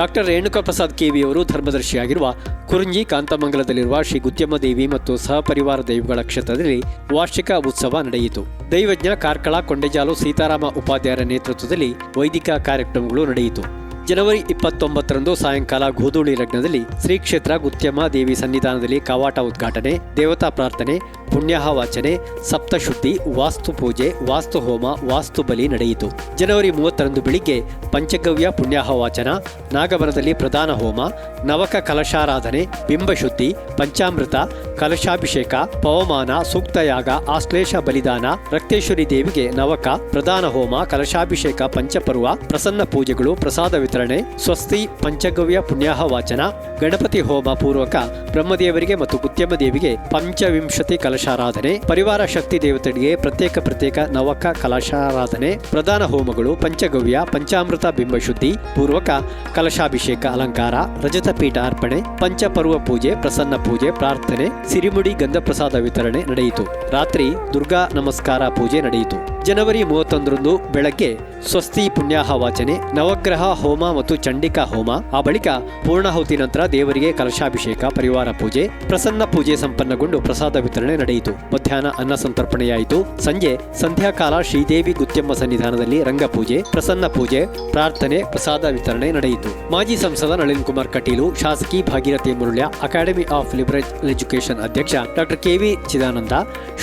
Doctor Renuka Prasad ಕೆವಿಯವರು ಧರ್ಮದರ್ಶಿಯಾಗಿರುವ ಕುರುಂಜಿ, ಕಾಂತಮಂಗಲದಲ್ಲಿರುವ ಶ್ರೀ ಗುತ್ಯಮ್ಮ ದೇವಿ ಮತ್ತು ಸಹಪರಿವಾರ ದೈವಗಳ ಕ್ಷೇತ್ರದಲ್ಲಿ ವಾರ್ಷಿಕ ಉತ್ಸವ ನಡೆಯಿತು. ದೈವಜ್ಞ ಕಾರ್ಕಳ, ಕೊಂಡೆಜಾಲು, ಸೀತಾರಾಮ ಉಪಾಧ್ಯಾಯರ ನೇತೃತ್ವದಲ್ಲಿ ವೈದಿಕ ಕಾರ್ಯಕ್ರಮಗಳು ನಡೆಯಿತು. ಜನವರಿ ಇಪ್ಪತ್ತೊಂಬತ್ತರಂದು ಸಾಯಂಕಾಲ ಗೋಧೂಳಿ ಲಗ್ನದಲ್ಲಿ ಶ್ರೀ ಕ್ಷೇತ್ರ ಗುತ್ಯಮ್ಮ ದೇವಿ ಸನ್ನಿಧಾನದಲ್ಲಿ ಕವಾಟ ಉದ್ಘಾಟನೆ, ದೇವತಾ ಪ್ರಾರ್ಥನೆ ಪುಣ್ಯಾಹ ವಾಚನೆ ಸಪ್ತಶುದ್ಧಿ, ವಾಸ್ತು ಪೂಜೆ ವಾಸ್ತು ಹೋಮ ವಾಸ್ತು ಬಲಿ ನಡೆಯಿತು. ಜನವರಿ ಮೂವತ್ತರಂದು ಬೆಳಿಗ್ಗೆ ಪಂಚಗವ್ಯ ಪುಣ್ಯಾಹ ವಾಚನ ನಾಗವನದಲ್ಲಿ ಪ್ರಧಾನ ಹೋಮ, ನವಕ ಕಲಶಾರಾಧನೆ, ಬಿಂಬಶುದ್ಧಿ, ಪಂಚಾಮೃತ ಕಲಶಾಭಿಷೇಕ, ಪವಮಾನ, ಸೂಕ್ತಯಾಗ, ಆಶ್ಲೇಷ ಬಲಿದಾನ, ರಕ್ತೇಶ್ವರಿ ದೇವಿಗೆ ನವಕ, ಪ್ರಧಾನ ಹೋಮ, ಕಲಶಾಭಿಷೇಕ, ಪಂಚಪರ್ವ, ಪ್ರಸನ್ನ ಪೂಜೆಗಳು, ಪ್ರಸಾದ ವಿತರಣೆ, ಸ್ವಸ್ತಿ, ಪಂಚಗವ್ಯ ಪುಣ್ಯಾಹ ವಾಚನ ಗಣಪತಿ ಹೋಮ ಪೂರ್ವಕ ಬ್ರಹ್ಮದೇವರಿಗೆ ಮತ್ತು ಗುತ್ಯಮ್ಮ ದೇವಿಗೆ ಪಂಚವಿಂಶತಿ ಕಲಶಾರಾಧನೆ, ಪರಿವಾರ ಶಕ್ತಿ ದೇವತೆಗೆ ಪ್ರತ್ಯೇಕ ಪ್ರತ್ಯೇಕ ನವಕ ಕಲಶಾರಾಧನೆ, ಪ್ರಧಾನ ಹೋಮಗಳು, ಪಂಚಗವ್ಯ, ಪಂಚಾಮೃತ ಬಿಂಬಶುದ್ಧಿ ಪೂರ್ವಕ ಕಲಶಾಭಿಷೇಕ ಅಲಂಕಾರ, ರಜತ ಪೀಠ ಅರ್ಪಣೆ, ಪಂಚಪರ್ವ ಪೂಜೆ, ಪ್ರಸನ್ನ ಪೂಜೆ, ಪ್ರಾರ್ಥನೆ ಸಿರಿಮುಡಿ ಗಂಧಪ್ರಸಾದ ವಿತರಣೆ ನಡೆಯಿತು. ರಾತ್ರಿ ದುರ್ಗಾ ನಮಸ್ಕಾರ ಪೂಜೆ ನಡೆಯಿತು. ಜನವರಿ ಮೂವತ್ತೊಂದರಂದು ಬೆಳಗ್ಗೆ ಸ್ವಸ್ತಿ ಪುಣ್ಯಾಹ ವಾಚನೆ ನವಗ್ರಹ ಹೋಮ ಮತ್ತು ಚಂಡಿಕಾ ಹೋಮ, ಆ ಬಳಿಕ ಪೂರ್ಣಾಹುತಿ ನಂತರ ದೇವರಿಗೆ ಕಲಶಾಭಿಷೇಕ, ಪರಿವಾರ ಪೂಜೆ, ಪ್ರಸನ್ನ ಪೂಜೆ ಸಂಪನ್ನಗೊಂಡು ಪ್ರಸಾದ ವಿತರಣೆ ನಡೆಯಿತು. ಮಧ್ಯಾಹ್ನ ಅನ್ನ ಸಂತರ್ಪಣೆಯಾಯಿತು. ಸಂಜೆ ಸಂಧ್ಯಾಕಾಲ ಶ್ರೀದೇವಿ ಗುತ್ಯಮ್ಮ ಸನ್ನಿಧಾನದಲ್ಲಿ ರಂಗಪೂಜೆ ಪ್ರಸನ್ನ ಪೂಜೆ, ಪ್ರಾರ್ಥನೆ, ಪ್ರಸಾದ ವಿತರಣೆ ನಡೆಯಿತು. ಮಾಜಿ ಸಂಸದ ನಳಿನ್ ಕುಮಾರ್ ಕಟೀಲು, ಶಾಸಕಿ Bhagirathi Murulya, academy of liberal education ಅಧ್ಯಕ್ಷ doctor K V Chidananda,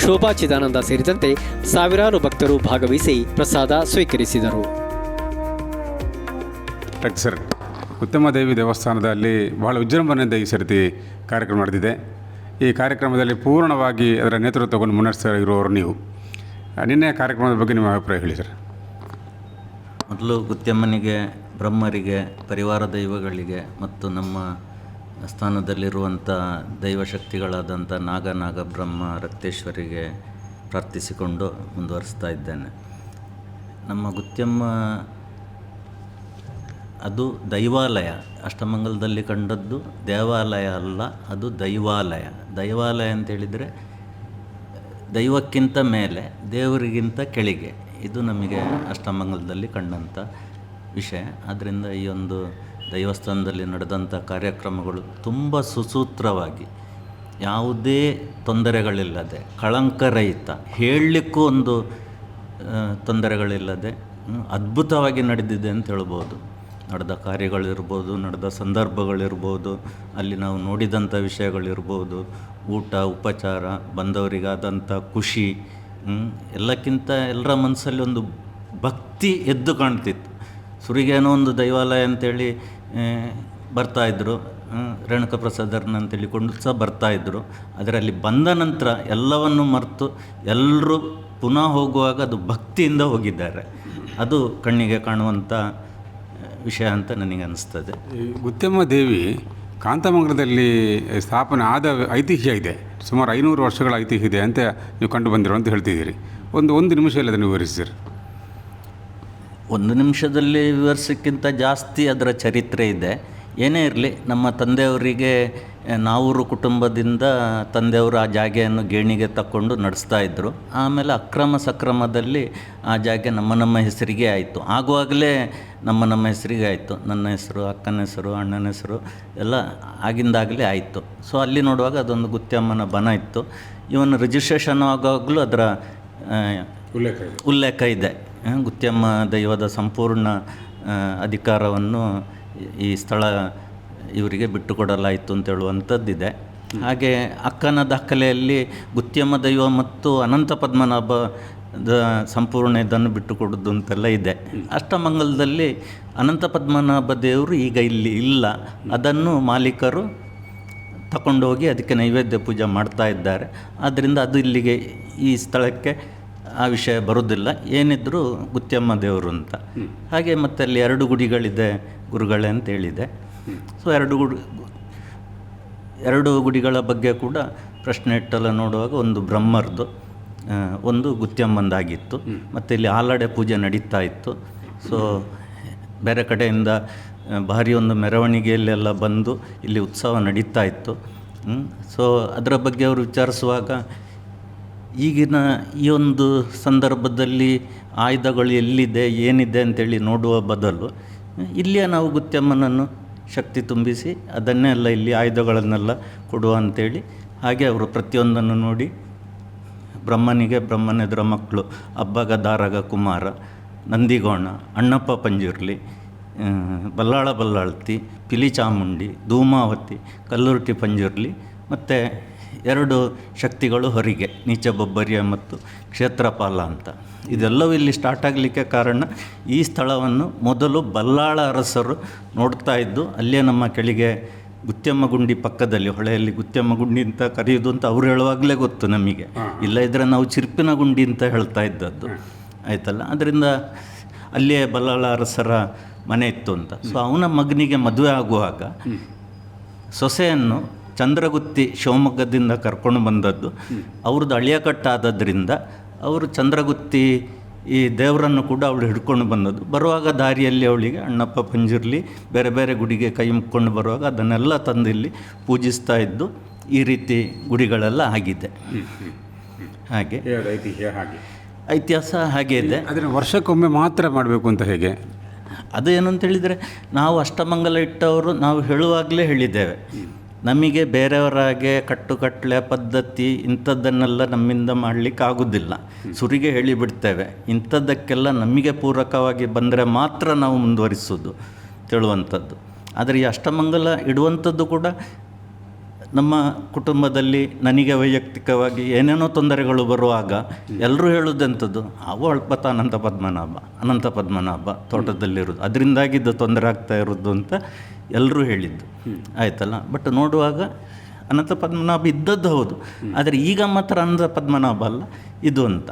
Shobha Chidananda ಸೇರಿದಂತೆ ಸಾವಿರಾರು ಭಕ್ತರು ಭಾಗವಹಿಸಿ ಪ್ರಸಾದ ಸ್ವೀಕರಿಸಿದರು. ಸರ್ ಉತ್ತಮ ದೇವಿ ದೇವಸ್ಥಾನದಲ್ಲಿ ಬಹಳ ವಿಜೃಂಭಣೆಯಿಂದ ಈ ಸರ್ತಿ ಕಾರ್ಯಕ್ರಮ ನಡೆದಿದೆ. ಈ ಕಾರ್ಯಕ್ರಮದಲ್ಲಿ ಪೂರ್ಣವಾಗಿ ಅದರ ನೇತೃತ್ವ ತಗೊಂಡು ಮುನ್ನಡೆಸ್ತಾ ಇರುವವರು ನೀವು. ನಿನ್ನೆ ಕಾರ್ಯಕ್ರಮದ ಬಗ್ಗೆ ನಿಮ್ಮ ಅಭಿಪ್ರಾಯ ಹೇಳಿ ಸರ್ ಮೊದಲು ಗುತ್ಯಮ್ಮನಿಗೆ ಬ್ರಹ್ಮರಿಗೆ ಪರಿವಾರ ದೈವಗಳಿಗೆ ಮತ್ತು ನಮ್ಮ ಸ್ಥಾನದಲ್ಲಿರುವಂಥ ದೈವಶಕ್ತಿಗಳಾದಂಥ ನಾಗ ನಾಗ ಬ್ರಹ್ಮ ರಕ್ತೇಶ್ವರಿಗೆ ಪ್ರಾರ್ಥಿಸಿಕೊಂಡು ಮುಂದುವರಿಸ್ತಾ ಇದ್ದೇನೆ. ನಮ್ಮ ಗುತ್ಯಮ್ಮ, ಅದು ದೈವಾಲಯ. ಅಷ್ಟಮಂಗಲದಲ್ಲಿ ಕಂಡದ್ದು ದೇವಾಲಯ ಅಲ್ಲ, ಅದು ದೈವಾಲಯ. ದೈವಾಲಯ ಅಂತ ಹೇಳಿದರೆ ದೈವಕ್ಕಿಂತ ಮೇಲೆ, ದೇವರಿಗಿಂತ ಕೆಳಗೆ. ಇದು ನಮಗೆ ಅಷ್ಟಮಂಗಲದಲ್ಲಿ ಕಂಡಂಥ ವಿಷಯ. ಆದ್ದರಿಂದ ಈ ಒಂದು ದೈವಸ್ಥಾನದಲ್ಲಿ ನಡೆದಂಥ ಕಾರ್ಯಕ್ರಮಗಳು ತುಂಬ ಸುಸೂತ್ರವಾಗಿ ಯಾವುದೇ ತೊಂದರೆಗಳಿಲ್ಲದೆ, ಕಳಂಕರಹಿತ, ಹೇಳಲಿಕ್ಕೂ ಒಂದು ತೊಂದರೆಗಳಿಲ್ಲದೆ ಅದ್ಭುತವಾಗಿ ನಡೆದಿದೆ ಅಂತ ಹೇಳ್ಬೋದು. ನಡೆದ ಕಾರ್ಯಗಳಿರ್ಬೋದು, ನಡೆದ ಸಂದರ್ಭಗಳಿರ್ಬೋದು, ಅಲ್ಲಿ ನಾವು ನೋಡಿದಂಥ ವಿಷಯಗಳಿರ್ಬೋದು, ಊಟ, ಉಪಚಾರ, ಬಂದವರಿಗಾದಂಥ ಖುಷಿ ಎಲ್ಲಕ್ಕಿಂತ ಎಲ್ಲರ ಮನಸ್ಸಲ್ಲಿ ಒಂದು ಭಕ್ತಿ ಎದ್ದು ಕಾಣ್ತಿತ್ತು. ಸುರಿಗೇನೋ ಒಂದು ದೈವಾಲಯ ಅಂತೇಳಿ ಬರ್ತಾಯಿದ್ರು ರೇಣುಕ ಪ್ರಸಾದರ್ನ ಅಂತೇಳಿ ಕೊಂಡು ಸಹ ಬರ್ತಾಯಿದ್ರು ಅದರಲ್ಲಿ ಬಂದ ನಂತರ ಎಲ್ಲವನ್ನು ಮರೆತು ಎಲ್ಲರೂ ಪುನಃ ಹೋಗುವಾಗ ಅದು ಭಕ್ತಿಯಿಂದ ಹೋಗಿದ್ದಾರೆ. ಅದು ಕಣ್ಣಿಗೆ ಕಾಣುವಂಥ ವಿಷಯ ಅಂತ ನನಗೆ ಅನಿಸ್ತದೆ. ಉತ್ತಮ ದೇವಿ ಕಾಂತಮಂಗಲದಲ್ಲಿ ಸ್ಥಾಪನೆ ಆದ ಐತಿಹ್ಯ ಇದೆ. ಸುಮಾರು ಐನೂರು ವರ್ಷಗಳ ಐತಿಹ್ಯ ಇದೆ ಅಂತ ನೀವು ಕಂಡು ಬಂದಿರೋ ಅಂತ ಹೇಳ್ತಿದ್ದೀರಿ. ಒಂದು ಒಂದು ನಿಮಿಷದಲ್ಲಿ ಅದನ್ನು ವಿವರಿಸಿರಿ ಒಂದು ನಿಮಿಷದಲ್ಲಿ ವಿವರಿಸೋಕ್ಕಿಂತ ಜಾಸ್ತಿ ಅದರ ಚರಿತ್ರೆ ಇದೆ. ಏನೇ ಇರಲಿ ನಮ್ಮ ತಂದೆಯವರಿಗೆ ನಾವೂರು ಕುಟುಂಬದಿಂದ ತಂದೆಯವರು ಆ ಜಾಗೆಯನ್ನು ಗೇಣಿಗೆ ತಕ್ಕೊಂಡು ನಡೆಸ್ತಾ ಇದ್ದರು ಆಮೇಲೆ ಅಕ್ರಮ ಸಕ್ರಮದಲ್ಲಿ ಆ ಜಾಗೆ ನಮ್ಮ ನಮ್ಮ ಹೆಸರಿಗೆ ಆಯಿತು. ಆಗುವಾಗಲೇ ನಮ್ಮ ನಮ್ಮ ಹೆಸರಿಗೆ ಆಯಿತು. ನನ್ನ ಹೆಸರು ಅಕ್ಕನ ಹೆಸರು ಅಣ್ಣನ ಹೆಸರು ಎಲ್ಲ ಆಗಿಂದಾಗಲೇ ಆಯಿತು. ಸೊ ಅಲ್ಲಿ ನೋಡುವಾಗ ಅದೊಂದು ಗುತ್ಯಮ್ಮನ ಬನ ಇತ್ತು. ಇವನ್ ರಿಜಿಸ್ಟ್ರೇಷನ್ ಆಗುವಾಗಲೂ ಅದರ ಉಲ್ಲೇಖ ಉಲ್ಲೇಖ ಇದೆ. ಗುತ್ತಮ್ಮ ಗುತ್ಯಮ್ಮ ದೈವದ ಸಂಪೂರ್ಣ ಅಧಿಕಾರವನ್ನು ಈ ಸ್ಥಳ ಇವರಿಗೆ ಬಿಟ್ಟುಕೊಡಲಾಯಿತು ಅಂತ ಹೇಳುವಂಥದ್ದಿದೆ. ಹಾಗೆ ಅಕ್ಕನ ದಾಖಲೆಯಲ್ಲಿ ಗುತ್ಯಮ್ಮ ದೈವ ಮತ್ತು ಅನಂತ ಪದ್ಮನಾಭದ ಸಂಪೂರ್ಣ ಇದನ್ನು ಬಿಟ್ಟುಕೊಡೋದು ಅಂತೆಲ್ಲ ಇದೆ. ಅಷ್ಟಮಂಗಲದಲ್ಲಿ ಅನಂತ ಪದ್ಮನಾಭ ದೇವರು ಈಗ ಇಲ್ಲಿ ಇಲ್ಲ. ಅದನ್ನು ಮಾಲೀಕರು ತಗೊಂಡೋಗಿ ಅದಕ್ಕೆ ನೈವೇದ್ಯ ಪೂಜೆ ಮಾಡ್ತಾ ಇದ್ದಾರೆ. ಆದ್ದರಿಂದ ಅದು ಇಲ್ಲಿಗೆ ಈ ಸ್ಥಳಕ್ಕೆ ಆ ವಿಷಯ ಬರೋದಿಲ್ಲ ಏನಿದ್ದರೂ ಗುತ್ಯಮ್ಮ ದೇವರು ಅಂತ. ಹಾಗೆ ಮತ್ತೆ ಅಲ್ಲಿ ಎರಡು ಗುಡಿಗಳಿದೆ ಗುರುಗಳೇ ಅಂತ ಹೇಳಿದೆ. ಸೊ ಎರಡು ಗುಡಿ, ಎರಡು ಗುಡಿಗಳ ಬಗ್ಗೆ ಕೂಡ ಪ್ರಶ್ನೆ ಇಟ್ಟೆಲ್ಲ ನೋಡುವಾಗ ಒಂದು ಬ್ರಹ್ಮರ್ದು ಒಂದು ಗುತ್ಯಮ್ಮಂದಾಗಿತ್ತು. ಮತ್ತು ಇಲ್ಲಿ ಆಲಡೆ ಪೂಜೆ ನಡೀತಾ ಇತ್ತು. ಸೊ ಬೇರೆ ಕಡೆಯಿಂದ ಭಾರಿ ಒಂದು ಮೆರವಣಿಗೆಯಲ್ಲೆಲ್ಲ ಬಂದು ಇಲ್ಲಿ ಉತ್ಸವ ನಡೀತಾ ಇತ್ತು. ಸೊ ಅದರ ಬಗ್ಗೆ ಅವರು ವಿಚಾರಿಸುವಾಗ ಈಗಿನ ಈ ಒಂದು ಸಂದರ್ಭದಲ್ಲಿ ಆಯುಧಗಳು ಎಲ್ಲಿದೆ, ಏನಿದೆ ಅಂತೇಳಿ ನೋಡುವ ಬದಲು ಇಲ್ಲಿಯ ನಾವು ಗುತ್ಯಮ್ಮನನ್ನು ಶಕ್ತಿ ತುಂಬಿಸಿ ಅದನ್ನೇ ಅಲ್ಲ ಇಲ್ಲಿ ಆಯುಧಗಳನ್ನೆಲ್ಲ ಕೊಡುವ ಅಂತೇಳಿ ಹಾಗೆ ಅವರು ಪ್ರತಿಯೊಂದನ್ನು ನೋಡಿ ಬ್ರಹ್ಮನಿಗೆ ಬ್ರಹ್ಮನೆದುರ ಮಕ್ಕಳು, ಅಬ್ಬಗ, ದಾರಗ, ಕುಮಾರ, ನಂದಿಗೋಣ, ಅಣ್ಣಪ್ಪ ಪಂಜುರ್ಲಿ ಬಲ್ಲಾಳ ಬಲ್ಲಾಳ್ತಿ ಪಿಲಿ ಚಾಮುಂಡಿ ಧೂಮಾವತಿ, ಕಲ್ಲುರ್ಟಿ ಪಂಜುರ್ಲಿ ಮತ್ತು ಎರಡು ಶಕ್ತಿಗಳು ಹೊರಗೆ ನೀಚ ಬೊಬ್ಬರಿಯ ಮತ್ತು ಕ್ಷೇತ್ರಪಾಲ ಅಂತ. ಇದೆಲ್ಲವೂ ಇಲ್ಲಿ ಸ್ಟಾರ್ಟ್ ಆಗಲಿಕ್ಕೆ ಕಾರಣ ಈ ಸ್ಥಳವನ್ನು ಮೊದಲು ಬಲ್ಲಾಳ ಅರಸರು ನೋಡ್ತಾ ಇದ್ದು ಅಲ್ಲೇ ನಮ್ಮ ಕೆಳಗೆ ಗುತ್ಯಮ್ಮಗುಂಡಿ ಪಕ್ಕದಲ್ಲಿ ಹೊಳೆಯಲ್ಲಿ ಗುತ್ಯಮ್ಮಗುಂಡಿ ಅಂತ ಕರೆಯೋದು ಅಂತ ಅವ್ರು ಹೇಳುವಾಗಲೇ ಗೊತ್ತು ನಮಗೆ. ಇಲ್ಲ ಇದ್ದರೆ ನಾವು ಚಿರ್ಪಿನ ಗುಂಡಿ ಅಂತ ಹೇಳ್ತಾ ಇದ್ದದ್ದು. ಆಯ್ತಲ್ಲ? ಅದರಿಂದ ಅಲ್ಲಿಯೇ ಬಲ್ಲಾಳ ಅರಸರ ಮನೆ ಇತ್ತು ಅಂತ. ಸೊ ಅವನ ಮಗನಿಗೆ ಮದುವೆ ಆಗುವಾಗ ಸೊಸೆಯನ್ನು ಚಂದ್ರಗುತ್ತಿ ಶಿವಮೊಗ್ಗದಿಂದ ಕರ್ಕೊಂಡು ಬಂದದ್ದು. ಅವ್ರದ್ದು ಅಳಿಯಕಟ್ಟಾದದ್ರಿಂದ ಅವರು ಚಂದ್ರಗುತ್ತಿ ಈ ದೇವರನ್ನು ಕೂಡ ಅವಳು ಹಿಡ್ಕೊಂಡು ಬಂದದ್ದು. ಬರುವಾಗ ದಾರಿಯಲ್ಲಿ ಅವಳಿಗೆ ಅಣ್ಣಪ್ಪ ಪಂಜಿರಲಿ ಬೇರೆ ಬೇರೆ ಗುಡಿಗೆ ಕೈ ಮುಕ್ಕೊಂಡು ಬರುವಾಗ ಅದನ್ನೆಲ್ಲ ತಂದು ಇಲ್ಲಿ ಪೂಜಿಸ್ತಾ ಇದ್ದು ಈ ರೀತಿ ಗುಡಿಗಳೆಲ್ಲ ಆಗಿದೆ. ಹಾಗೆ. ಐತಿಹ್ಯ ಹಾಗೆ. ಇತಿಹಾಸ ಹಾಗೆ ಇದೆ. ಅದನ್ನು ವರ್ಷಕ್ಕೊಮ್ಮೆ ಮಾತ್ರ ಮಾಡಬೇಕು ಅಂತ ಹೇಗೆ? ಅದು ಏನಂತ ಹೇಳಿದರೆ ನಾವು ಅಷ್ಟಮಂಗಲ ಇಟ್ಟವರು ನಾವು ಹೇಳುವಾಗಲೇ ಹೇಳಿದ್ದೇವೆ. ನಮಗೆ ಬೇರೆಯವರಾಗೆ ಕಟ್ಟುಕಟ್ಟಲೆ ಪದ್ಧತಿ ಇಂಥದ್ದನ್ನೆಲ್ಲ ನಮ್ಮಿಂದ ಮಾಡಲಿಕ್ಕೆ ಆಗೋದಿಲ್ಲ ಸುರಿಗೆ ಹೇಳಿಬಿಡ್ತೇವೆ. ಇಂಥದ್ದಕ್ಕೆಲ್ಲ ನಮಗೆ ಪೂರಕವಾಗಿ ಬಂದರೆ ಮಾತ್ರ ನಾವು ಮುಂದುವರಿಸೋದು ತಿಳುವಂಥದ್ದು. ಆದರೆ ಈ ಅಷ್ಟಮಂಗಲ ಇಡುವಂಥದ್ದು ಕೂಡ ನಮ್ಮ ಕುಟುಂಬದಲ್ಲಿ ನನಗೆ ವೈಯಕ್ತಿಕವಾಗಿ ಏನೇನೋ ತೊಂದರೆಗಳು ಬರುವಾಗ ಎಲ್ಲರೂ ಹೇಳೋದಂಥದ್ದು ಅವು ಅಳ್ಪತ ಅನಂತ ಪದ್ಮನಾಭ ಅನಂತ ಪದ್ಮನಾಭ ತೋಟದಲ್ಲಿರೋದು ಅದರಿಂದಾಗಿದ್ದು ತೊಂದರೆ ಆಗ್ತಾ ಇರೋದು ಅಂತ ಎಲ್ಲರೂ ಹೇಳಿದ್ದು. ಆಯ್ತಲ್ಲ? ಬಟ್ ನೋಡುವಾಗ ಅನಂತ ಪದ್ಮನಾಭ ಇದ್ದದ್ದು ಹೌದು. ಆದರೆ ಈಗ ಮಾತ್ರ ಅನಂತ ಪದ್ಮನಾಭ ಅಲ್ಲ, ಇದು ಅಂತ.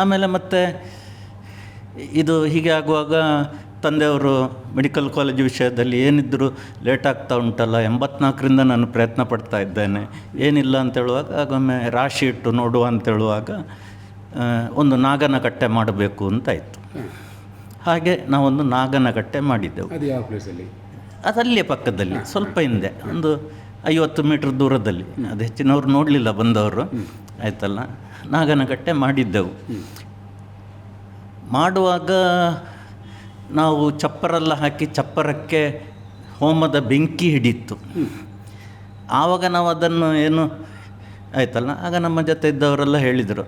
ಆಮೇಲೆ ಮತ್ತೆ ಇದು ಹೀಗೆ ಆಗುವಾಗ ತಂದೆಯವರು ಮೆಡಿಕಲ್ ಕಾಲೇಜ್ ವಿಷಯದಲ್ಲಿ ಏನಿದ್ದರೂ ಲೇಟ್ ಆಗ್ತಾ ಉಂಟಲ್ಲ, ಎಂಬತ್ನಾಲ್ಕರಿಂದ ನಾನು ಪ್ರಯತ್ನ ಪಡ್ತಾ ಇದ್ದೇನೆ. ಏನಿಲ್ಲ ಅಂತೇಳುವಾಗ ಆಗೊಮ್ಮೆ ರಾಶಿ ಇಟ್ಟು ನೋಡುವ ಅಂತ ಹೇಳುವಾಗ ನಾಗನ ಕಟ್ಟೆ ಮಾಡಬೇಕು ಅಂತಾಯಿತು ಹಾಗೆ ನಾವೊಂದು ನಾಗನಕಟ್ಟೆ ಮಾಡಿದ್ದೆವು. ಅದು ಯಾವ ಪ್ಲೇಸಲ್ಲಿ ಅದಲ್ಲೇ ಪಕ್ಕದಲ್ಲಿ ಸ್ವಲ್ಪ ಹಿಂದೆ ಒಂದು ಐವತ್ತು ಮೀಟ್ರ್ ದೂರದಲ್ಲಿ. ಅದು ಹೆಚ್ಚಿನವರು ನೋಡಲಿಲ್ಲ ಬಂದವರು. ಆಯ್ತಲ್ಲ? ನಾಗನಕಟ್ಟೆ ಮಾಡಿದ್ದೆವು. ಮಾಡುವಾಗ ನಾವು ಚಪ್ಪರೆಲ್ಲ ಹಾಕಿ ಚಪ್ಪರಕ್ಕೆ ಹೋಮದ ಬೆಂಕಿ ಹಿಡಿತ್ತು. ಆವಾಗ ನಾವು ಅದನ್ನು ಏನು ಆಯ್ತಲ್ಲ? ಆಗ ನಮ್ಮ ಜೊತೆ ಇದ್ದವರೆಲ್ಲ ಹೇಳಿದರು.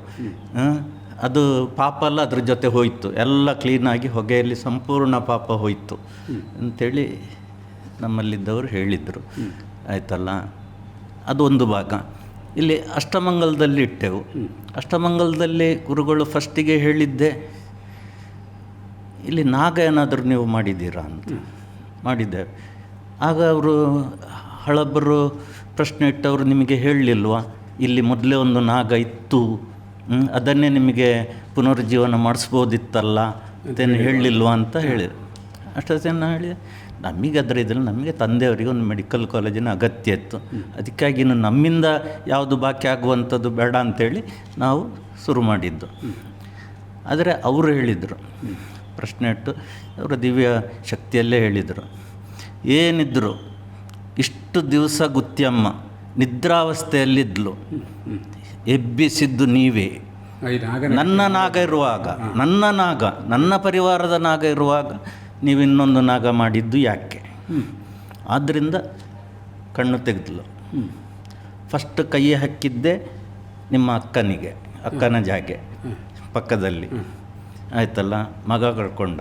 ಅದು ಪಾಪ ಎಲ್ಲ ಅದ್ರ ಜೊತೆ ಹೋಯಿತು. ಎಲ್ಲ ಕ್ಲೀನಾಗಿ ಹೊಗೆಯಲ್ಲಿ ಸಂಪೂರ್ಣ ಪಾಪ ಹೋಯಿತು. ಅಂಥೇಳಿ ನಮ್ಮಲ್ಲಿದ್ದವರು ಹೇಳಿದರು. ಆಯ್ತಲ್ಲ? ಅದು ಒಂದು ಭಾಗ. ಇಲ್ಲಿ ಅಷ್ಟಮಂಗಲದಲ್ಲಿ ಇಟ್ಟೆವು. ಅಷ್ಟಮಂಗಲದಲ್ಲಿ ಗುರುಗಳು ಫಸ್ಟಿಗೆ ಹೇಳಿದ್ದೆ, ಇಲ್ಲಿ ನಾಗ ಏನಾದರೂ ನೀವು ಮಾಡಿದ್ದೀರಾ? ಅಂತ ಮಾಡಿದ್ದೇವೆ ಆಗ ಅವರು ಹಳಬರು ಪ್ರಶ್ನೆ ಇಟ್ಟವರು, ನಿಮಗೆ ಹೇಳಲಿಲ್ವಾ ಇಲ್ಲಿ ಮೊದಲೇ ಒಂದು ನಾಗ ಇತ್ತು. ಅದನ್ನೇ ನಿಮಗೆ ಪುನರುಜ್ಜೀವನ ಮಾಡಿಸ್ಬೋದಿತ್ತಲ್ಲ ಅಂತೇನು ಹೇಳಲಿಲ್ವಾ ಅಂತ ಹೇಳಿದರು. ಅಷ್ಟೊತ್ತೇನು ನಾನು ಹೇಳಿದೆ ನಮಗೆ ಅದರ ಇದ್ರಲ್ಲಿ ನಮಗೆ ತಂದೆಯವರಿಗೆ ಒಂದು ಮೆಡಿಕಲ್ ಕಾಲೇಜಿನ ಅಗತ್ಯ ಇತ್ತು. ಅದಕ್ಕಾಗಿ ಇನ್ನು ನಮ್ಮಿಂದ ಯಾವುದು ಬಾಕಿ ಆಗುವಂಥದ್ದು ಬೇಡ ಅಂತೇಳಿ ನಾವು ಶುರು ಮಾಡಿದ್ದು. ಆದರೆ ಅವರು ಹೇಳಿದರು. ಪ್ರಶ್ನೆ ಇಟ್ಟು ಅವರ ದಿವ್ಯ ಶಕ್ತಿಯಲ್ಲೇ ಹೇಳಿದರು. ಏನಿದ್ರು ಇಷ್ಟು ದಿವಸ ಗುತ್ಯಮ್ಮ ನಿದ್ರಾವಸ್ಥೆಯಲ್ಲಿದ್ಲು. ಎಬ್ಬಿಸಿದ್ದು ನೀವೇ. ನನ್ನ ನಾಗ ಇರುವಾಗ ನನ್ನ ನಾಗ ನನ್ನ ಪರಿವಾರದ ನಾಗ ಇರುವಾಗ ನೀವು ಇನ್ನೊಂದು ನಾಗ ಮಾಡಿದ್ದು ಯಾಕೆ? ಆದ್ದರಿಂದ ಕಣ್ಣು ತೆಗೆದಲು. ಫಸ್ಟ್ ಕೈ ಹಾಕಿದ್ದೆ ನಿಮ್ಮ ಅಕ್ಕನಿಗೆ ಅಕ್ಕನ ಜಾಗೆ ಪಕ್ಕದಲ್ಲಿ. ಆಯ್ತಲ್ಲ? ಮಗ ಕಳ್ಕೊಂಡ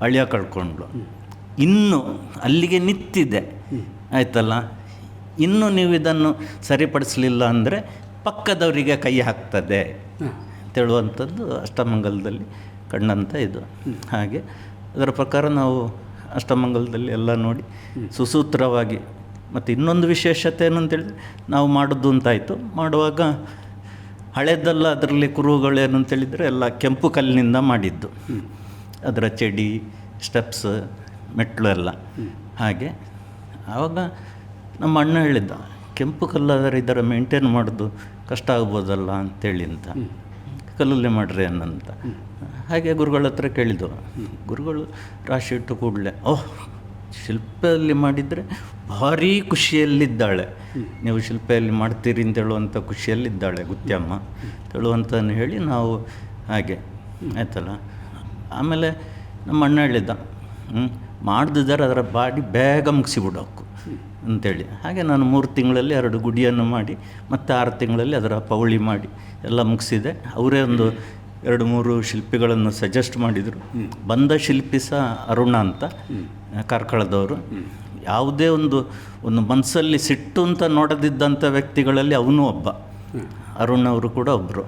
ಅಳಿಯ ಕಳ್ಕೊಂಡ್ಲು ಇನ್ನು ಅಲ್ಲಿಗೆ ನಿಂತಿದೆ ಆಯ್ತಲ್ಲ? ಇನ್ನು ನೀವು ಇದನ್ನು ಸರಿಪಡಿಸಲಿಲ್ಲ ಅಂದರೆ ಪಕ್ಕದವರಿಗೆ ಕೈ ಹಾಕ್ತದೆ ಅಂತೇಳುವಂಥದ್ದು ಅಷ್ಟಮಂಗಲದಲ್ಲಿ ಕಂಡಂಥ ಇದು. ಹಾಗೆ ಅದರ ಪ್ರಕಾರ ನಾವು ಅಷ್ಟಮಂಗಲದಲ್ಲಿ ಎಲ್ಲ ನೋಡಿ ಸುಸೂತ್ರವಾಗಿ ಮತ್ತು ಇನ್ನೊಂದು ವಿಶೇಷತೆ ಏನು ಅಂತೇಳಿದ್ರೆ ನಾವು ಮಾಡೋದು ಅಂತಾಯಿತು. ಮಾಡುವಾಗ ಹಳೆದಲ್ಲ ಅದರಲ್ಲಿ ಕುರುಹುಗಳೇನು ಅಂತೇಳಿದರೆ ಎಲ್ಲ ಕೆಂಪು ಕಲ್ಲಿನಿಂದ ಮಾಡಿದ್ದು. ಅದರ ಚಡಿ ಸ್ಟೆಪ್ಸ್ ಮೆಟ್ಲು ಎಲ್ಲ. ಹಾಗೆ ಆವಾಗ ನಮ್ಮ ಅಣ್ಣ ಹೇಳಿದ್ದ ಕೆಂಪು ಕಲ್ಲಾದರೆ ಇದರ ಮೇಂಟೈನ್ ಮಾಡೋದು ಕಷ್ಟ ಆಗ್ಬೋದಲ್ಲ ಅಂತೇಳಿ ಅಂತ. ಕಲ್ಲಲ್ಲೇ ಮಾಡ್ರಿ ಅನ್ನಂತ. ಹಾಗೆ ಗುರುಗಳ ಹತ್ರ ಕೇಳಿದ್ದು. ಗುರುಗಳು ರಾಶಿ ಇಟ್ಟು ಕೂಡಲೇ ಓಹ್ ಶಿಲ್ಪದಲ್ಲಿ ಮಾಡಿದರೆ ಭಾರೀ ಖುಷಿಯಲ್ಲಿದ್ದಾಳೆ. ನೀವು ಶಿಲ್ಪದಲ್ಲಿ ಮಾಡ್ತೀರಿ ಅಂತ ಹೇಳುವಂಥ ಖುಷಿಯಲ್ಲಿದ್ದಾಳೆ ಗುತ್ಯಮ್ಮ. ಹೇಳುವಂಥನ್ನು ಹೇಳಿ ನಾವು ಹಾಗೆ ಆಯ್ತಲ್ಲ. ಆಮೇಲೆ ನಮ್ಮ ಅಣ್ಣ ಹೇಳಿದ್ದ ಹ್ಞೂ ಮಾಡಿದ್ರೆ ಅದರ ಬಾಡಿ ಬೇಗ ಮುಗಿಸಿಬಿಡೋಕು ಅಂತೇಳಿ. ಹಾಗೆ ನಾನು ಮೂರು ತಿಂಗಳಲ್ಲಿ ಎರಡು ಗುಡಿಯನ್ನು ಮಾಡಿ, ಮತ್ತು ಆರು ತಿಂಗಳಲ್ಲಿ ಅದರ ಪೌಳಿ ಮಾಡಿ, ಎಲ್ಲ ಮುಗಿಸಿದೆ. ಅವರೇ ಒಂದು ಎರಡು ಮೂರು ಶಿಲ್ಪಿಗಳನ್ನು ಸಜೆಸ್ಟ್ ಮಾಡಿದರು. ಬಂದ ಶಿಲ್ಪಿ ಸಹ ಅರುಣ ಅಂತ, ಕಾರ್ಕಳದವರು. ಯಾವುದೇ ಒಂದು ಒಂದು ಮನಸ್ಸಲ್ಲಿ ಸಿಟ್ಟು ಅಂತ ನೋಡದಿದ್ದಂಥ ವ್ಯಕ್ತಿಗಳಲ್ಲಿ ಅವನು ಒಬ್ಬ. ಅರುಣ್ ಅವರು ಕೂಡ ಒಬ್ಬರು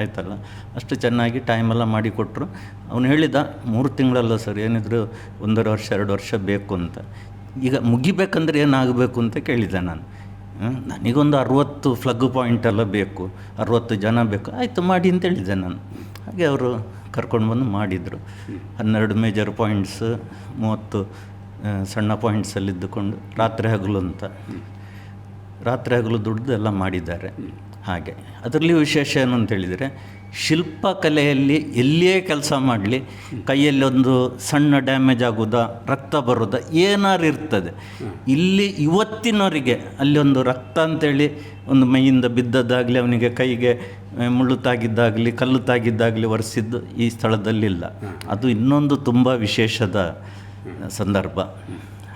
ಆಯ್ತಲ್ಲ? ಅಷ್ಟು ಚೆನ್ನಾಗಿ ಟೈಮೆಲ್ಲ ಮಾಡಿಕೊಟ್ರು ಅವನು ಹೇಳಿದ, ಮೂರು ತಿಂಗಳಲ್ಲ ಸರ್, ಏನಿದ್ರು ಒಂದೂವರೆ ವರ್ಷ, ಎರಡು ವರ್ಷ ಬೇಕು ಅಂತ. ಈಗ ಮುಗಿಬೇಕಂದ್ರೆ ಏನಾಗಬೇಕು ಅಂತ ಕೇಳಿದೆ ನಾನು. ನನಗೊಂದು ಅರುವತ್ತು ಫ್ಲಗ್ ಪಾಯಿಂಟ್ ಎಲ್ಲ ಬೇಕು, ಅರುವತ್ತು ಜನ ಬೇಕು, ಆಯಿತು ಮಾಡಿ ಅಂತ ಹೇಳಿದೆ ನಾನು. ಹಾಗೆ ಅವರು ಕರ್ಕೊಂಡು ಬಂದು ಮಾಡಿದರು. ಹನ್ನೆರಡು ಮೇಜರ್ ಪಾಯಿಂಟ್ಸ್ ಮೂವತ್ತು ಸಣ್ಣ ಪಾಯಿಂಟ್ಸಲ್ಲಿ ಇದ್ದುಕೊಂಡು ರಾತ್ರಿ ಹಗಲು ಅಂತ. ರಾತ್ರಿ ಹಗಲು ದುಡ್ದು ಎಲ್ಲ ಮಾಡಿದ್ದಾರೆ. ಹಾಗೆ. ಅದರಲ್ಲಿ ವಿಶೇಷ ಏನು ಅಂತ ಹೇಳಿದರೆ ಶಿಲ್ಪಕಲೆಯಲ್ಲಿ ಎಲ್ಲಿಯೇ ಕೆಲಸ ಮಾಡಲಿ ಕೈಯಲ್ಲಿ ಒಂದು ಸಣ್ಣ ಡ್ಯಾಮೇಜ್ ಆಗೋದಾ, ರಕ್ತ ಬರೋದ, ಏನಾರು ಇರ್ತದೆ. ಇಲ್ಲಿ ಇವತ್ತಿನವರಿಗೆ ಅಲ್ಲಿ ಒಂದು ರಕ್ತ ಅಂತೇಳಿ ಒಂದು ಮೈಯಿಂದ ಬಿದ್ದದ್ದಾಗಲಿ, ಅವನಿಗೆ ಕೈಗೆ ಮುಳ್ಳು ತಾಗಿದ್ದಾಗಲಿ ಕಲ್ಲು ತಾಗಿದ್ದಾಗಲಿ ಒರೆಸಿದ್ದು ಈ ಸ್ಥಳದಲ್ಲಿಲ್ಲ. ಅದು ಇನ್ನೊಂದು ತುಂಬ ವಿಶೇಷದ ಸಂದರ್ಭ.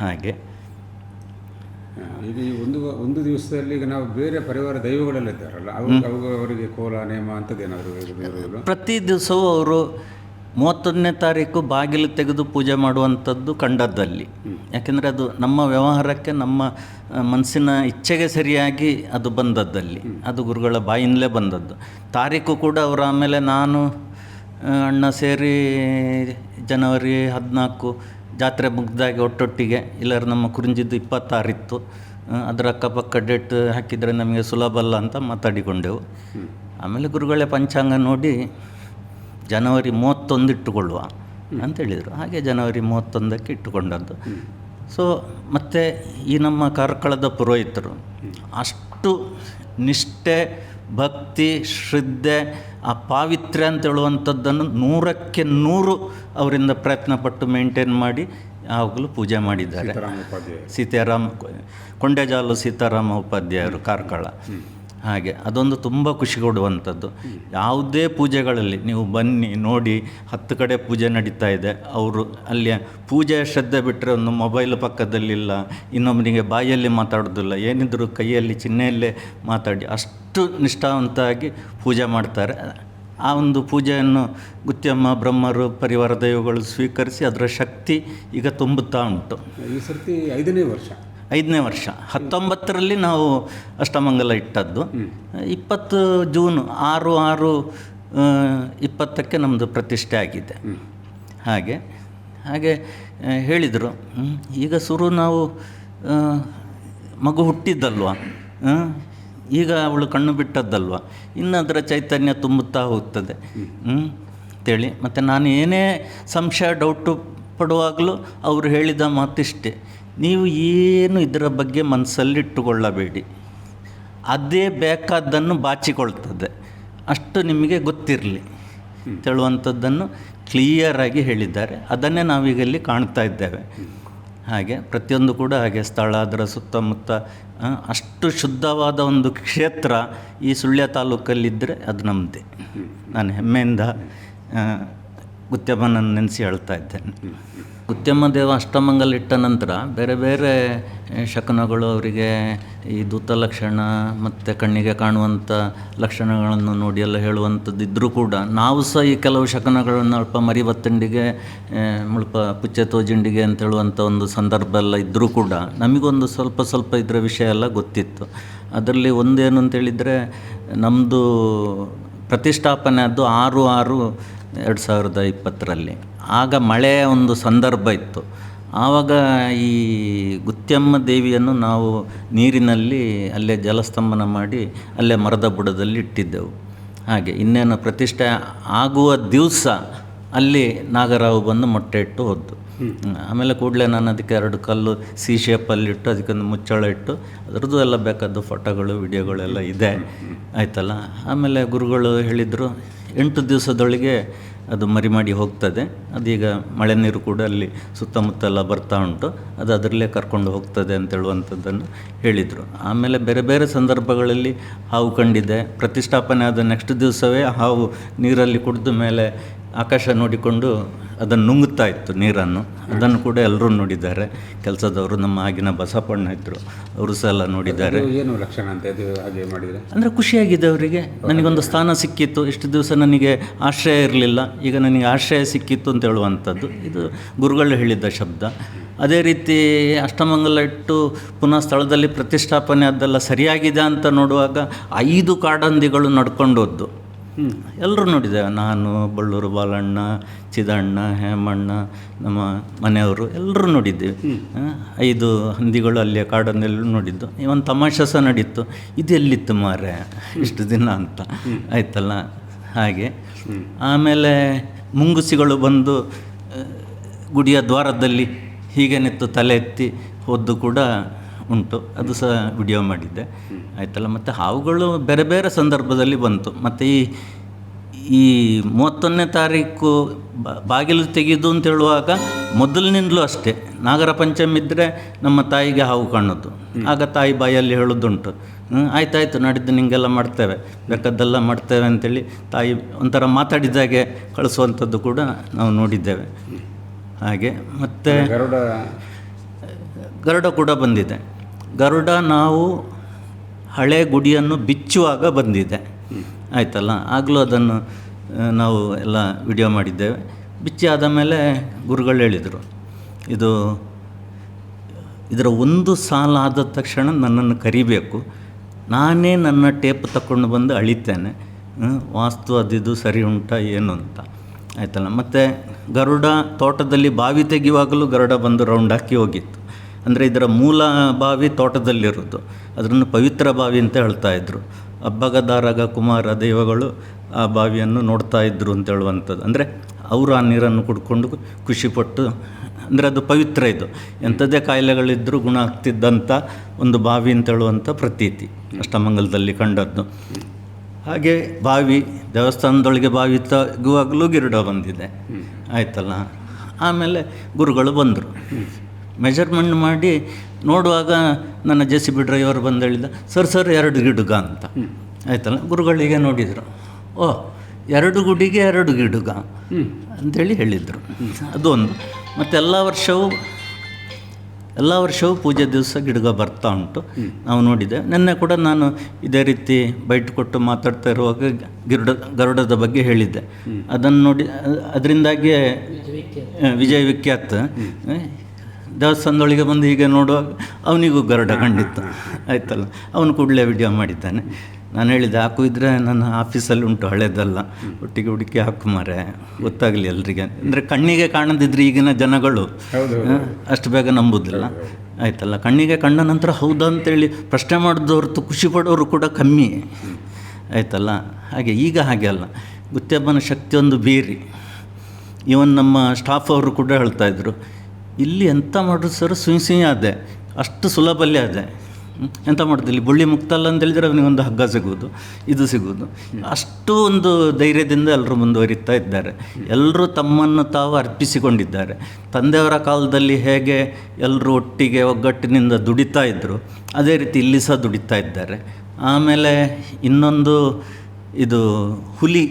ಹಾಗೆ. ಈಗ ಈ ಒಂದು ಒಂದು ದಿವಸದಲ್ಲಿ ಈಗ ನಾವು ಬೇರೆ ಪರಿವಾರ ದೈವಗಳೆಲ್ಲ ಇದ್ದಾರಲ್ಲ ಅವ್ರಿಗೆ ಅವು ಅವರಿಗೆ ಕೋಲ ನೇಮ ಅಂಥದ್ದೇನಾದರೂ ಪ್ರತಿ ದಿವಸವೂ ಅವರು ಮೂವತ್ತೊಂದನೇ ತಾರೀಕು ಬಾಗಿಲು ತೆಗೆದು ಪೂಜೆ ಮಾಡುವಂಥದ್ದು ಕಂಡದ್ದಲ್ಲಿ ಯಾಕೆಂದರೆ ಅದು ನಮ್ಮ ವ್ಯವಹಾರಕ್ಕೆ ನಮ್ಮ ಮನಸ್ಸಿನ ಇಚ್ಛೆಗೆ ಸರಿಯಾಗಿ ಅದು ಬಂದದ್ದಲ್ಲಿ. ಅದು ಗುರುಗಳ ಬಾಯಿಂದಲೇ ಬಂದದ್ದು. ತಾರೀಕು ಕೂಡ ಅವರು ಆಮೇಲೆ ನಾನು ಅಣ್ಣ ಸೇರಿ ಜನವರಿ ಹದಿನಾಲ್ಕು ಜಾತ್ರೆ ಮುಗ್ದಾಗಿ ಒಟ್ಟೊಟ್ಟಿಗೆ ಇಲ್ಲರ ನಮ್ಮ ಕುರಿಂಜಿದ್ದು ಇಪ್ಪತ್ತಾರಿತ್ತು. ಅದರ ಅಕ್ಕಪಕ್ಕ ಡೇಟ್ ಹಾಕಿದರೆ ನಮಗೆ ಸುಲಭ ಅಲ್ಲ ಅಂತ ಮಾತಾಡಿಕೊಂಡೆವು. ಆಮೇಲೆ ಗುರುಗಳೇ ಪಂಚಾಂಗ ನೋಡಿ ಜನವರಿ ಮೂವತ್ತೊಂದು ಇಟ್ಟುಕೊಳ್ಳುವ ಅಂತ ಹೇಳಿದರು. ಹಾಗೆ ಜನವರಿ ಮೂವತ್ತೊಂದಕ್ಕೆ ಇಟ್ಟುಕೊಂಡದ್ದು. ಸೊ ಮತ್ತು ಈ ನಮ್ಮ ಕಾರ್ಕಳದ ಪುರೋಹಿತರು ಅಷ್ಟು ನಿಷ್ಠೆ ಭಕ್ತಿ ಶ್ರದ್ಧೆ ಆ ಪಾವಿತ್ರ್ಯ ಅಂತ ಹೇಳುವಂಥದ್ದನ್ನು ನೂರಕ್ಕೆ ನೂರು ಅವರಿಂದ ಪ್ರಯತ್ನ ಪಟ್ಟು ಮೇಂಟೈನ್ ಮಾಡಿ ಯಾವಾಗಲೂ ಪೂಜೆ ಮಾಡಿದ್ದಾರೆ. ಸೀತಾರಾಮ ಕೊಂಡೆಜಾಲು ಸೀತಾರಾಮ ಉಪಾಧ್ಯಾಯರು ಕಾರ್ಕಳ. ಹಾಗೆ ಅದೊಂದು ತುಂಬ ಖುಷಿ ಕೊಡುವಂಥದ್ದು. ಯಾವುದೇ ಪೂಜೆಗಳಲ್ಲಿ ನೀವು ಬನ್ನಿ, ನೋಡಿ, ಹತ್ತು ಕಡೆ ಪೂಜೆ ನಡೀತಾ ಇದೆ. ಅವರು ಅಲ್ಲಿ ಪೂಜೆಯ ಶ್ರದ್ಧೆ ಬಿಟ್ಟರೆ ಒಂದು ಮೊಬೈಲ್ ಪಕ್ಕದಲ್ಲಿಲ್ಲ, ಇನ್ನೊಬ್ಬನಿಗೆ ಬಾಯಲ್ಲಿ ಮಾತಾಡೋದಿಲ್ಲ, ಏನಿದ್ರು ಕೈಯಲ್ಲಿ, ಚಿಹ್ನೆಯಲ್ಲೇ ಮಾತಾಡಿ ಅಷ್ಟು ನಿಷ್ಠಾವಂತಾಗಿ ಪೂಜೆ ಮಾಡ್ತಾರೆ. ಆ ಒಂದು ಪೂಜೆಯನ್ನು ಗುತ್ಯಮ್ಮ ಬ್ರಹ್ಮರು, ಪರಿವಾರ ದೈವಗಳು ಸ್ವೀಕರಿಸಿ ಅದರ ಶಕ್ತಿ ಈಗ ತುಂಬುತ್ತಾ ಉಂಟು. ಈ ಸರ್ತಿ ಐದನೇ ವರ್ಷ. ಐದನೇ ವರ್ಷ. ಹತ್ತೊಂಬತ್ತರಲ್ಲಿ ನಾವು ಅಷ್ಟಮಂಗಲ ಇಟ್ಟದ್ದು. ಇಪ್ಪತ್ತು ಜೂನ್ ಆರು ಆರು ಇಪ್ಪತ್ತಕ್ಕೆ ನಮ್ಮದು ಪ್ರತಿಷ್ಠೆ ಆಗಿದೆ. ಹಾಗೆ ಹಾಗೆ ಹೇಳಿದರು. ಈಗ ಸುರು ನಾವು ಮಗು ಹುಟ್ಟಿದ್ದಲ್ವ? ಈಗ ಅವಳು ಕಣ್ಣು ಬಿಟ್ಟದ್ದಲ್ವ? ಇನ್ನು ಅದರ ಚೈತನ್ಯ ತುಂಬುತ್ತಾ ಹೋಗ್ತದೆ. ಹ್ಞೂ ಅಂತೇಳಿ. ಮತ್ತು ನಾನು ಏನೇ ಸಂಶಯ ಡೌಟು ಪಡುವಾಗಲೂ ಅವರು ಹೇಳಿದ ಮಾತಿಷ್ಟೇ. ನೀವು ಏನು ಇದರ ಬಗ್ಗೆ ಮನಸ್ಸಲ್ಲಿಟ್ಟುಕೊಳ್ಳಬೇಡಿ. ಅದೇ ಬೇಕಾದ್ದನ್ನು ಬಾಚಿಕೊಳ್ತದೆ. ಅಷ್ಟು ನಿಮಗೆ ಗೊತ್ತಿರಲಿ. ಹೇಳುವಂಥದ್ದನ್ನು ಕ್ಲಿಯರಾಗಿ ಹೇಳಿದ್ದಾರೆ. ಅದನ್ನೇ ನಾವೀಗ ಇಲ್ಲಿ ಕಾಣ್ತಾ ಇದ್ದೇವೆ. ಹಾಗೆ ಪ್ರತಿಯೊಂದು ಕೂಡ ಹಾಗೆ ಸ್ಥಳ, ಅದರ ಸುತ್ತಮುತ್ತ ಅಷ್ಟು ಶುದ್ಧವಾದ ಒಂದು ಕ್ಷೇತ್ರ ಈ ಸುಳ್ಯ ತಾಲೂಕಲ್ಲಿದ್ದರೆ ಅದು ನಮ್ಮದೇ ನಾನು ಹೆಮ್ಮೆಯಿಂದ ಉದ್ಯಮನ ನೆನೆಸಿ ಹೇಳ್ತಾ ಇದ್ದೇನೆ. ಗುತ್ಯಮ್ಮ ದೇವ ಅಷ್ಟಮಂಗಲ್ ಇಟ್ಟ ನಂತರ ಬೇರೆ ಬೇರೆ ಶಕನಗಳು ಅವರಿಗೆ ಈ ದೂತ ಲಕ್ಷಣ ಮತ್ತು ಕಣ್ಣಿಗೆ ಕಾಣುವಂಥ ಲಕ್ಷಣಗಳನ್ನು ನೋಡಿ ಎಲ್ಲ ಹೇಳುವಂಥದ್ದು ಇದ್ದರೂ ಕೂಡ ನಾವು ಸಹ ಈ ಕೆಲವು ಶಕನಗಳನ್ನು ಅಲ್ಪ ಮರಿಬತ್ತಂಡಿಗೆ ಮುಳ್ಪ ಪುಚ್ಚೆ ತೋಜಿಂಡಿಗೆ ಅಂತ ಹೇಳುವಂಥ ಒಂದು ಸಂದರ್ಭ ಎಲ್ಲ ಇದ್ದರೂ ಕೂಡ ನಮಗೊಂದು ಸ್ವಲ್ಪ ಸ್ವಲ್ಪ ಇದರ ವಿಷಯ ಎಲ್ಲ ಗೊತ್ತಿತ್ತು. ಅದರಲ್ಲಿ ಒಂದೇನು ಅಂತೇಳಿದರೆ ನಮ್ಮದು ಪ್ರತಿಷ್ಠಾಪನೆ ಅದು ಆರು ಆರು ಎರಡು ಸಾವಿರದ ಇಪ್ಪತ್ತರಲ್ಲಿ. ಆಗ ಮಳೆಯ ಒಂದು ಸಂದರ್ಭ ಇತ್ತು. ಆವಾಗ ಈ ಗುತ್ಯಮ್ಮ ದೇವಿಯನ್ನು ನಾವು ನೀರಿನಲ್ಲಿ ಅಲ್ಲೇ ಜಲಸ್ತಂಭನ ಮಾಡಿ ಅಲ್ಲೇ ಮರದ ಬುಡದಲ್ಲಿ ಇಟ್ಟಿದ್ದೆವು. ಹಾಗೆ ಇನ್ನೇನು ಪ್ರತಿಷ್ಠೆ ಆಗುವ ದಿವಸ ಅಲ್ಲಿ ನಾಗರಾವು ಬಂದು ಮೊಟ್ಟೆ ಇಟ್ಟು ಹೋದ್ದು. ಆಮೇಲೆ ಕೂಡಲೇ ನಾನು ಅದಕ್ಕೆ ಎರಡು ಕಲ್ಲು ಸಿ ಶೇಪಲ್ಲಿ ಇಟ್ಟು ಅದಕ್ಕೊಂದು ಮುಚ್ಚಳ ಇಟ್ಟು ಅದರದ್ದು ಎಲ್ಲ ಬೇಕಾದ ಫೋಟೋಗಳು ವಿಡಿಯೋಗಳೆಲ್ಲ ಇದೆ. ಆಯ್ತಲ್ಲ? ಆಮೇಲೆ ಗುರುಗಳು ಹೇಳಿದರು ಎಂಟು ದಿವಸದೊಳಗೆ ಅದು ಮರಿ ಮಾಡಿ ಹೋಗ್ತದೆ. ಅದೀಗ ಮಳೆ ನೀರು ಕೂಡ ಅಲ್ಲಿ ಸುತ್ತಮುತ್ತ ಎಲ್ಲ ಬರ್ತಾ ಉಂಟು. ಅದು ಅದರಲ್ಲೇ ಕರ್ಕೊಂಡು ಹೋಗ್ತದೆ ಅಂತ ಹೇಳುವಂಥದ್ದನ್ನು ಹೇಳಿದರು. ಆಮೇಲೆ ಬೇರೆ ಬೇರೆ ಸಂದರ್ಭಗಳಲ್ಲಿ ಹಾವು ಕಂಡಿದೆ. ಪ್ರತಿಷ್ಠಾಪನೆ ಆದ ನೆಕ್ಸ್ಟ್ ದಿವಸವೇ ಹಾವು ನೀರಲ್ಲಿ ಕುಡಿದ ಮೇಲೆ ಆಕಾಶ ನೋಡಿಕೊಂಡು ಅದನ್ನು ನುಂಗುತ್ತಾ ಇತ್ತು ನೀರನ್ನು. ಅದನ್ನು ಕೂಡ ಎಲ್ಲರೂ ನೋಡಿದ್ದಾರೆ. ಕೆಲಸದವರು ನಮ್ಮ ಆಗಿನ ಬಸಪ್ಪಣ್ಣ ಇದ್ದರು ಅವರು ಸಹ ಎಲ್ಲ ನೋಡಿದ್ದಾರೆ. ಏನು ಲಕ್ಷಣ ಅಂತ ಇದು ಹಾಗೆ ಮಾಡಿದರೆ? ಅಂದರೆ ಖುಷಿಯಾಗಿದೆ ಅವರಿಗೆ. ನನಗೊಂದು ಸ್ಥಾನ ಸಿಕ್ಕಿತ್ತು. ಇಷ್ಟು ದಿವಸ ನನಗೆ ಆಶ್ರಯ ಇರಲಿಲ್ಲ. ಈಗ ನನಗೆ ಆಶ್ರಯ ಸಿಕ್ಕಿತ್ತು ಅಂತ ಹೇಳುವಂಥದ್ದು. ಇದು ಗುರುಗಳು ಹೇಳಿದ್ದ ಶಬ್ದ. ಅದೇ ರೀತಿ ಅಷ್ಟಮಂಗಲ ಇಟ್ಟು ಪುನಃ ಸ್ಥಳದಲ್ಲಿ ಪ್ರತಿಷ್ಠಾಪನೆ ಅದೆಲ್ಲ ಸರಿಯಾಗಿದೆ ಅಂತ ನೋಡುವಾಗ ಐದು ಕಾಡಂದಿಗಳು ನಡ್ಕೊಂಡು ಹೋದ್ದು. ಎಲ್ಲರೂ ನೋಡಿದ್ದೇವೆ. ನಾನು ಬಳ್ಳೂರು ಬಾಲಣ್ಣ ಚಿದಣ್ಣ ಹೇಮಣ್ಣ ನಮ್ಮ ಮನೆಯವರು ಎಲ್ಲರೂ ನೋಡಿದ್ದೇವೆ. ಐದು ಹಂದಿಗಳು ಅಲ್ಲಿಯ ಕಾಡನ್ನೆಲ್ಲೂ ನೋಡಿದ್ದು. ಇವನ್ ತಮಾಷೆ ಸಹ ನಡೀತು. ಇದು ಎಲ್ಲಿತ್ತು ಮಾರೆ ಇಷ್ಟು ದಿನ ಅಂತ. ಆಯ್ತಲ್ಲ? ಹಾಗೆ. ಆಮೇಲೆ ಮುಂಗುಸಿಗಳು ಬಂದು ಗುಡಿಯ ದ್ವಾರದಲ್ಲಿ ಹೀಗೆ ನಿತ್ತು ತಲೆ ಎತ್ತಿ ಹೋದ್ದು ಕೂಡ ಉಂಟು. ಅದು ಸಹ ವಿಡಿಯೋ ಮಾಡಿದ್ದೆ. ಆಯ್ತಲ್ಲ? ಮತ್ತು ಹಾವುಗಳು ಬೇರೆ ಬೇರೆ ಸಂದರ್ಭದಲ್ಲಿ ಬಂತು. ಮತ್ತು ಈ ಈ ಮೂವತ್ತೊಂದನೇ ತಾರೀಕು ಬಾಗಿಲು ತೆಗೆದು ಅಂತ ಹೇಳುವಾಗ ಮೊದಲಿನಿಂದಲೂ ಅಷ್ಟೇ. ನಾಗರ ಪಂಚಮಿ ಇದ್ದರೆ ನಮ್ಮ ತಾಯಿಗೆ ಹಾವು ಕಾಣೋದು. ಆಗ ತಾಯಿ ಬಾಯಲ್ಲಿ ಹೇಳೋದುಂಟು. ಆಯ್ತಾಯ್ತು ನಾಡಿದ್ದು ನಿಂಗೆಲ್ಲ ಮಾಡ್ತೇವೆ. ಬೇಕಾದ್ದೆಲ್ಲ ಮಾಡ್ತೇವೆ ಅಂತೇಳಿ ತಾಯಿ ಒಂಥರ ಮಾತಾಡಿದಾಗೆ ಕಳಿಸುವಂಥದ್ದು ಕೂಡ ನಾವು ನೋಡಿದ್ದೇವೆ. ಹಾಗೆ ಮತ್ತು ಗರುಡ ಗರುಡ ಕೂಡ ಬಂದಿದೆ. ಗರುಡ ನಾವು ಹಳೆ ಗುಡಿಯನ್ನು ಬಿಚ್ಚುವಾಗ ಬಂದಿದೆ. ಆಯ್ತಲ್ಲ? ಆಗಲೂ ಅದನ್ನು ನಾವು ಎಲ್ಲ ವಿಡಿಯೋ ಮಾಡಿದ್ದೇವೆ. ಬಿಚ್ಚಿ ಆದ ಮೇಲೆ ಗುರುಗಳು ಹೇಳಿದರು ಇದು ಇದರ ಒಂದು ಸಾಲ ಆದ ತಕ್ಷಣ ನನ್ನನ್ನು ಕರಿಬೇಕು. ನಾನೇ ನನ್ನ ಟೇಪ್ ತಗೊಂಡು ಬಂದು ಅಳಿತೇನೆ. ವಾಸ್ತು ಅದಿದು ಸರಿ ಉಂಟ ಏನು ಅಂತ? ಆಯ್ತಲ್ಲ? ಮತ್ತು ಗರುಡ ತೋಟದಲ್ಲಿ ಬಾವಿ ತೆಗೆಯುವಾಗಲೂ ಗರುಡ ಬಂದು ರೌಂಡ್ ಹಾಕಿ ಹೋಗಿತ್ತು. ಅಂದರೆ ಇದರ ಮೂಲ ಬಾವಿ ತೋಟದಲ್ಲಿರೋದು ಅದನ್ನು ಪವಿತ್ರ ಬಾವಿ ಅಂತ ಹೇಳ್ತಾ ಇದ್ದರು ಅಬ್ಬಗದಾರಗ ಕುಮಾರ ದೈವಗಳು ಆ ಬಾವಿಯನ್ನು ನೋಡ್ತಾ ಇದ್ದರು ಅಂತ ಹೇಳುವಂಥದ್ದು. ಅಂದರೆ ಅವರು ಆ ನೀರನ್ನು ಕುಡ್ಕೊಂಡು ಖುಷಿಪಟ್ಟು ಅಂದರೆ ಅದು ಪವಿತ್ರ ಇದು. ಎಂಥದ್ದೇ ಕಾಯಿಲೆಗಳಿದ್ದರೂ ಗುಣ ಆಗ್ತಿದ್ದಂಥ ಒಂದು ಬಾವಿ ಅಂತ ಹೇಳುವಂಥ ಪ್ರತೀತಿ ಅಷ್ಟಮಂಗಲದಲ್ಲಿ ಕಂಡದ್ದು. ಹಾಗೆ ಬಾವಿ ದೇವಸ್ಥಾನದೊಳಗೆ ಬಾವಿ ತಗುವಾಗಲೂ ಗಿರಡ ಬಂದಿದೆ. ಆಯ್ತಲ್ಲ? ಆಮೇಲೆ ಗುರುಗಳು ಬಂದರು. ಮೆಜರ್ಮೆಂಟ್ ಮಾಡಿ ನೋಡುವಾಗ ನನ್ನ ಜೆ ಸಿ ಬಿ ಡ್ರೈವರ್ ಬಂದು ಹೇಳಿದ ಸರ್ ಸರ್ ಎರಡು ಗಿಡುಗ ಅಂತ. ಆಯ್ತಲ್ಲ? ಗುರುಗಳಿಗೆ ನೋಡಿದರು. ಓ ಎರಡು ಗುಡಿಗೆ ಎರಡು ಗಿಡುಗ. ಅಂತೇಳಿ ಹೇಳಿದರು. ಅದೊಂದು. ಮತ್ತು ಎಲ್ಲ ವರ್ಷವೂ ಎಲ್ಲ ವರ್ಷವೂ ಪೂಜೆ ದಿವಸ ಗಿಡಗ ಬರ್ತಾ ಉಂಟು. ನಾವು ನೋಡಿದೆ. ನಿನ್ನೆ ಕೂಡ ನಾನು ಇದೇ ರೀತಿ ಬೈಟ್ ಕೊಟ್ಟು ಮಾತಾಡ್ತಾ ಇರುವಾಗ ಗಿರುಡ ಗರುಡದ ಬಗ್ಗೆ ಹೇಳಿದ್ದೆ. ಅದನ್ನು ನೋಡಿ ಅದರಿಂದಾಗಿ ವಿಜಯ ವಿಖ್ಯಾತ್ ದೇವಸ್ಥಾನದೊಳಗೆ ಬಂದು ಹೀಗೆ ನೋಡುವಾಗ ಅವನಿಗೂ ಗರಡ ಕಂಡಿತ್ತು ಆಯ್ತಲ್ಲ? ಅವನು ಕೂಡಲೇ ವಿಡಿಯೋ ಮಾಡಿದ್ದಾನೆ. ನಾನು ಹೇಳಿದೆ ಹಾಕು ಇದ್ರೆ ನನ್ನ ಆಫೀಸಲ್ಲಿ ಉಂಟು ಹಳೇದಲ್ಲ. ಒಟ್ಟಿಗೆ ಹುಡುಕಿ ಹಾಕು ಮಾರೆ. ಗೊತ್ತಾಗಲಿ ಎಲ್ರಿಗೆ. ಅಂದರೆ ಕಣ್ಣಿಗೆ ಕಾಣದಿದ್ರೆ ಈಗಿನ ಜನಗಳು ಅಷ್ಟು ಬೇಗ ನಂಬುದಿಲ್ಲ. ಆಯ್ತಲ್ಲ? ಕಣ್ಣಿಗೆ ಕಂಡ ನಂತರ ಹೌದಾ ಅಂತೇಳಿ ಪ್ರಶ್ನೆ ಮಾಡಿದ ಹೊರತು ಖುಷಿ ಪಡೋರು ಕೂಡ ಕಮ್ಮಿ. ಆಯ್ತಲ್ಲ? ಹಾಗೆ ಈಗ ಹಾಗೆ ಅಲ್ಲ. ಗುತ್ತಬ್ಬನ ಶಕ್ತಿಯೊಂದು ಬೀರಿ. ಇವನ್ ನಮ್ಮ ಸ್ಟಾಫ್ ಅವರು ಕೂಡ ಹೇಳ್ತಾ ಇದ್ರು ಇಲ್ಲಿ ಎಂಥ ಮಾಡಿದ್ರು ಸರ್ ಸುಯಿ ಸುಯಿ ಆದೆ. ಅಷ್ಟು ಸುಲಭಲ್ಲೇ ಆದೆ. ಎಂಥ ಮಾಡೋದು? ಇಲ್ಲಿ ಬುಳ್ಳಿ ಮುಕ್ತಲ್ಲ ಅಂತ ಹೇಳಿದರೆ ಅವನಿಗೆ ಒಂದು ಹಗ್ಗ ಸಿಗುವುದು, ಇದು ಸಿಗುವುದು. ಅಷ್ಟು ಒಂದು ಧೈರ್ಯದಿಂದ ಎಲ್ಲರೂ ಮುಂದುವರಿತಾ ಇದ್ದಾರೆ. ಎಲ್ಲರೂ ತಮ್ಮನ್ನು ತಾವು ಅರ್ಪಿಸಿಕೊಂಡಿದ್ದಾರೆ. ತಂದೆಯವರ ಕಾಲದಲ್ಲಿ ಹೇಗೆ ಎಲ್ಲರೂ ಒಟ್ಟಿಗೆ ಒಗ್ಗಟ್ಟಿನಿಂದ ದುಡಿತಾ ಇದ್ದರು ಅದೇ ರೀತಿ ಇಲ್ಲಿ ಸಹ ದುಡಿತಾ ಇದ್ದಾರೆ. ಆಮೇಲೆ ಇನ್ನೊಂದು ಇದು ಹುಲಿ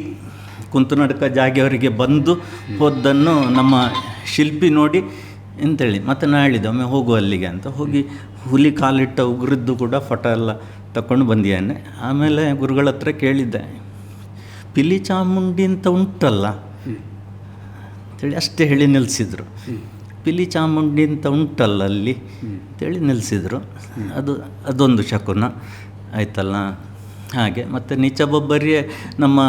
ಕುಂತುನಡ್ಕ ಜಾಗೆಯವರಿಗೆ ಬಂದು ಹೋದ್ದನ್ನು ನಮ್ಮ ಶಿಲ್ಪಿ ನೋಡಿ ಎಂತೇಳಿ, ಮತ್ತೆ ನಾಳಿದ್ದು ಒಮ್ಮೆ ಹೋಗು ಅಲ್ಲಿಗೆ ಅಂತ ಹೋಗಿ ಹುಲಿ ಕಾಲಿಟ್ಟ ಉಗುರಿದ್ದು ಕೂಡ ಫೋಟೋ ಎಲ್ಲ ತಗೊಂಡು ಬಂದಿಯಾನೆ ಆಮೇಲೆ ಗುರುಗಳ ಹತ್ರ ಕೇಳಿದ್ದೆ, ಪಿಲಿ ಚಾಮುಂಡಿ ಅಂತ ಉಂಟಲ್ಲ? ಅಂತೇಳಿ, ಅಷ್ಟೇ ಹೇಳಿ ನಿಲ್ಲಿಸಿದ್ರು ಪಿಲಿ ಚಾಮುಂಡಿ ಅಂತ ಉಂಟಲ್ಲ ಅಲ್ಲಿ? ಅಂತೇಳಿ ನಿಲ್ಲಿಸಿದ್ರು ಅದು, ಅದೊಂದು ಶಕುನ, ಆಯ್ತಲ್ಲ? ಹಾಗೆ, ಮತ್ತು ನೀಚಬೊಬ್ಬರಿಯೇ ನಮ್ಮ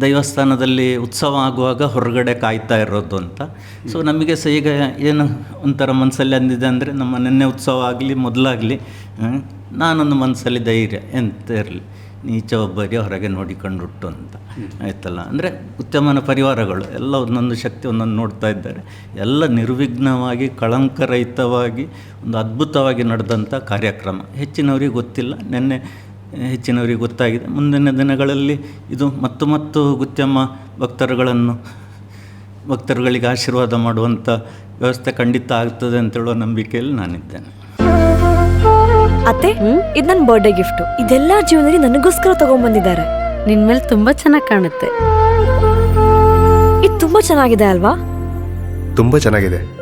ದೇವಸ್ಥಾನದಲ್ಲಿ ಉತ್ಸವ ಆಗುವಾಗ ಹೊರಗಡೆ ಕಾಯ್ತಾ ಇರೋದು ಅಂತ. ಸೊ ನಮಗೆ ಸಹ ಈಗ ಏನು ಒಂಥರ ಮನಸ್ಸಲ್ಲಿ ಅಂದಿದೆ ಅಂದರೆ ನಮ್ಮ ನೆನ್ನೆ ಉತ್ಸವ ಆಗಲಿ, ಮೊದಲಾಗಲಿ ನಾನೊಂದು ಮನಸ್ಸಲ್ಲಿ ಧೈರ್ಯ ಎಂತ ಇರಲಿ, ನೀಚ ಒಬ್ಬರಿಗೆ ಹೊರಗೆ ನೋಡಿಕೊಂಡುಟ್ಟು ಅಂತ. ಆಯ್ತಲ್ಲ? ಅಂದರೆ ಉತ್ತಮನ ಪರಿವಾರಗಳು, ಎಲ್ಲ ಒಂದೊಂದು ಶಕ್ತಿ ಒಂದೊಂದು ನೋಡ್ತಾ ಇದ್ದಾರೆ. ಎಲ್ಲ ನಿರ್ವಿಘ್ನವಾಗಿ, ಕಳಂಕರಹಿತವಾಗಿ, ಒಂದು ಅದ್ಭುತವಾಗಿ ನಡೆದಂಥ ಕಾರ್ಯಕ್ರಮ. ಹೆಚ್ಚಿನವರಿಗೆ ಗೊತ್ತಿಲ್ಲ. ನಿನ್ನೆ ಹೆಚ್ಚಿನವರಿಗೆ ಗೊತ್ತಾಗಿದೆ. ಮುಂದಿನ ದಿನಗಳಲ್ಲಿ ಇದು ಮತ್ತು ಮತ್ತು ಗುತ್ಯಮ್ಮ ಭಕ್ತರುಗಳನ್ನು ಭಕ್ತರುಗಳಿಗೆ ಆಶೀರ್ವಾದ ಮಾಡುವಂಥ ವ್ಯವಸ್ಥೆ ಖಂಡಿತ ಆಗ್ತದೆ ಅಂತ ಹೇಳುವ ನಂಬಿಕೆಯಲ್ಲಿ ನಾನಿದ್ದೇನೆ. ಅತ್ತೆ ಇದು ನನ್ನ ಬರ್ಡೇ ಗಿಫ್ಟ್ ಇದೆಲ್ಲ ಜೀವನದಲ್ಲಿ ನನಗೋಸ್ಕರ ತಗೊಂಡ್ಬಂದಿದ್ದಾರೆ ನಿನ್ ಮೇಲೆ ತುಂಬಾ ಚೆನ್ನಾಗಿ ಕಾಣುತ್ತೆ. ಇದು ತುಂಬಾ ಚೆನ್ನಾಗಿದೆ ಅಲ್ವಾ? ತುಂಬ ಚೆನ್ನಾಗಿದೆ.